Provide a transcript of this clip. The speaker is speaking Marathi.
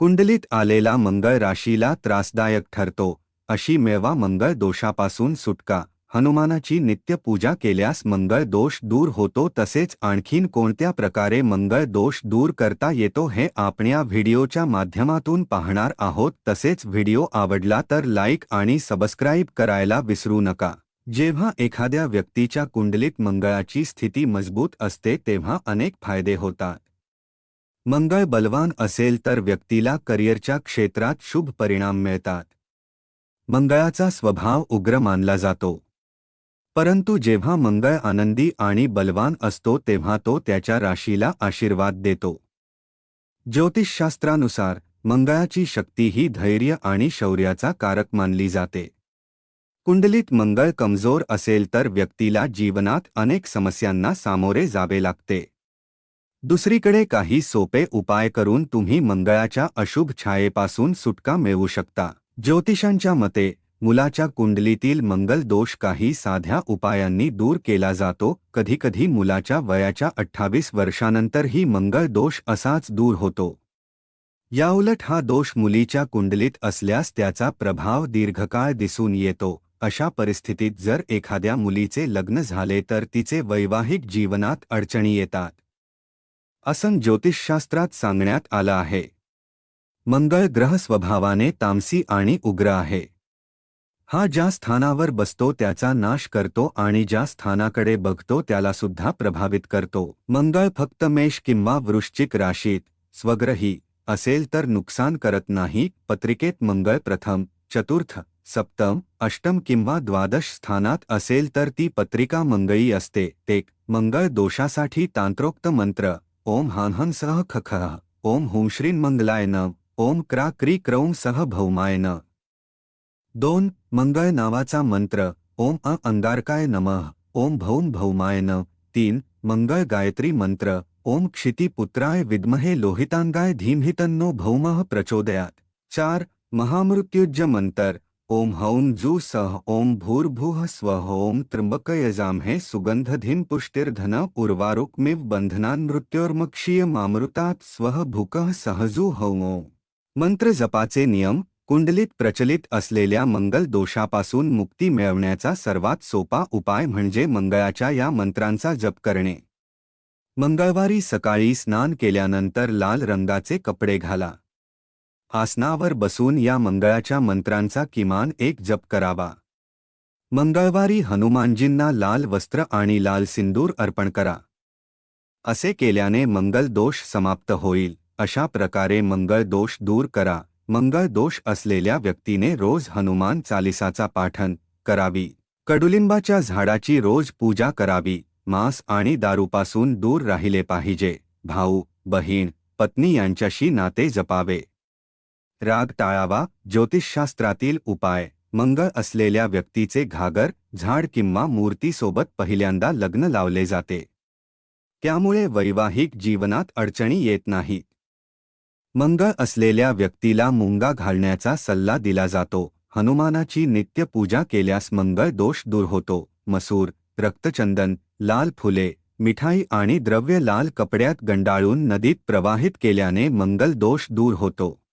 कुंडलीत आलेला मंगळ राशीला त्रासदायक ठरतो अशी मेवा मंगळ दोषापासून सुटका. हनुमानाची नित्य पूजा केल्यास मंगळ दोष दूर होतो तसेच आणखीन कोणत्या प्रकारे मंगळ दोष दूर करता येतो हे आपण या व्हिडिओच्या माध्यमातून पाहणार आहोत. तसेच व्हिडिओ आवडला तर लाईक आणि सबस्क्राईब करायला विसरू नका. जेव्हा एखाद्या व्यक्तीच्या कुंडलीत मंगळाची स्थिती मजबूत असते तेव्हा अनेक फायदे होतात. मंगळ बलवान असेल तर व्यक्तीला करिअरच्या क्षेत्रात शुभ परिणाम मिळतात. मंगळाचा स्वभाव उग्र मानला जातो. परंतु जेव्हा मंगळ आनंदी आणि बलवान असतो तेव्हा तो त्याच्या राशीला आशीर्वाद देतो. ज्योतिषशास्त्रानुसार मंगळाची शक्ती ही धैर्य आणि शौर्याचा कारक मानली जाते. कुंडलीत मंगळ कमजोर असेल तर व्यक्तीला जीवनात अनेक समस्यांना सामोरे जावे लागते. दुसरीकडे काही सोपे उपाय करून तुम्ही मंगळाच्या अशुभ छायेपासून सुटका मिळवू शकता. ज्योतिषांच्या मते मुलाच्या कुंडलीतील मंगल दोष काही साध्या उपायांनी दूर केला जातो. कधीकधी मुलाच्या वयाच्या अठ्ठावीस वर्षानंतरही मंगळ दोष असाच दूर होतो. याउलट हा दोष मुलीच्या कुंडलीत असल्यास त्याचा प्रभाव दीर्घकाळ दिसून येतो. अशा परिस्थितीत जर एखाद्या मुलीचे लग्न झाले तर तिचे वैवाहिक जीवनात अडचणी येतात. असं ज्योतिषशास्त्रात सांगण्यात आलं आहे. मंगळ ग्रह स्वभावाने तामसी आणि उग्र आहे. हा ज्या स्थानावर बसतो त्याचा नाश करतो आणि ज्या स्थानाकडे बघतो त्याला सुद्धा प्रभावित करतो. मंगळ फक्त मेष किंवा वृश्चिक राशीत स्वग्रही असेल तर नुकसान करत नाही. पत्रिकेत मंगळ प्रथम चतुर्थ सप्तम अष्टम किंवा द्वादश स्थानात असेल तर ती पत्रिका मंगळी असते. ते मंगळ दोषासाठी तांत्रोक्त मंत्र. ओम हानहन सह खख ओम हुं श्रीन मंगलाय न, ओम क्रा क्री क्रौम सह भौमाय न। दोन, मंगळ नावाचा मंत्र, ओम अ अंगारकाय नमः, ओम भौम भौमाय न। तीन, मंगळ गायत्री मंत्र, ओम क्षितिपुत्राय विद्महे लोहितांगाय धीमहितन्नो भौमः प्रचोदयात। चार महामृत्युज्य मंत्र ओम हौं जू सह ओम भूर्भुः स्वः ओम त्र्यंबकयजामहे सुगंधधिम पुष्टिर्धन उर्वारुक्मिव बंधनान मृत्योर्मक्षीय मामृतात स्वः भूकः सहजू हौमो मंत्र जपाचे नियम कुंडलीत प्रचलित असलेल्या मंगल दोषापासून मुक्ती मिळवण्याचा सर्वात सोपा उपाय म्हणजे मंगळाच्या या मंत्रांचा जप करणे. मंगळवारी सकाळी स्नान केल्यानंतर लाल रंगाचे कपडे घाला. आसनावर बसून या मंगळाच्या मंत्रांचा किमान एक जप करावा. मंगळवारी हनुमानजींना लाल वस्त्र आणि लाल सिंदूर अर्पण करा. असे केल्याने मंगल दोष समाप्त होईल. अशा प्रकारे मंगळ दोष दूर करा. मंगळ दोष असलेल्या व्यक्तीने रोज हनुमान चालिसाचा पाठन करावी. कडुलिंबाच्या झाडाची रोज पूजा करावी. मांस आणि दारूपासून दूर राहिले पाहिजे. भाऊ बहीण पत्नी यांच्याशी नाते जपावे. राग टाळावा ज्योतिषशास्त्रातील उपाय मंगळ असलेल्या व्यक्तीचे घागर झाड किंवा मूर्तीसोबत पहिल्यांदा लग्न लावले जाते. त्यामुळे वैवाहिक जीवनात अडचणी येत नाहीत. मंगळ असलेल्या व्यक्तीला मुंगा घालण्याचा सल्ला दिला जातो. हनुमानाची नित्य पूजा केल्यास मंगळ दोष दूर होतो. मसूर रक्तचंदन लाल फुले मिठाई आणि द्रव्य लाल कपड्यात गंडाळून नदीत प्रवाहित केल्याने मंगल दोष दूर होतो.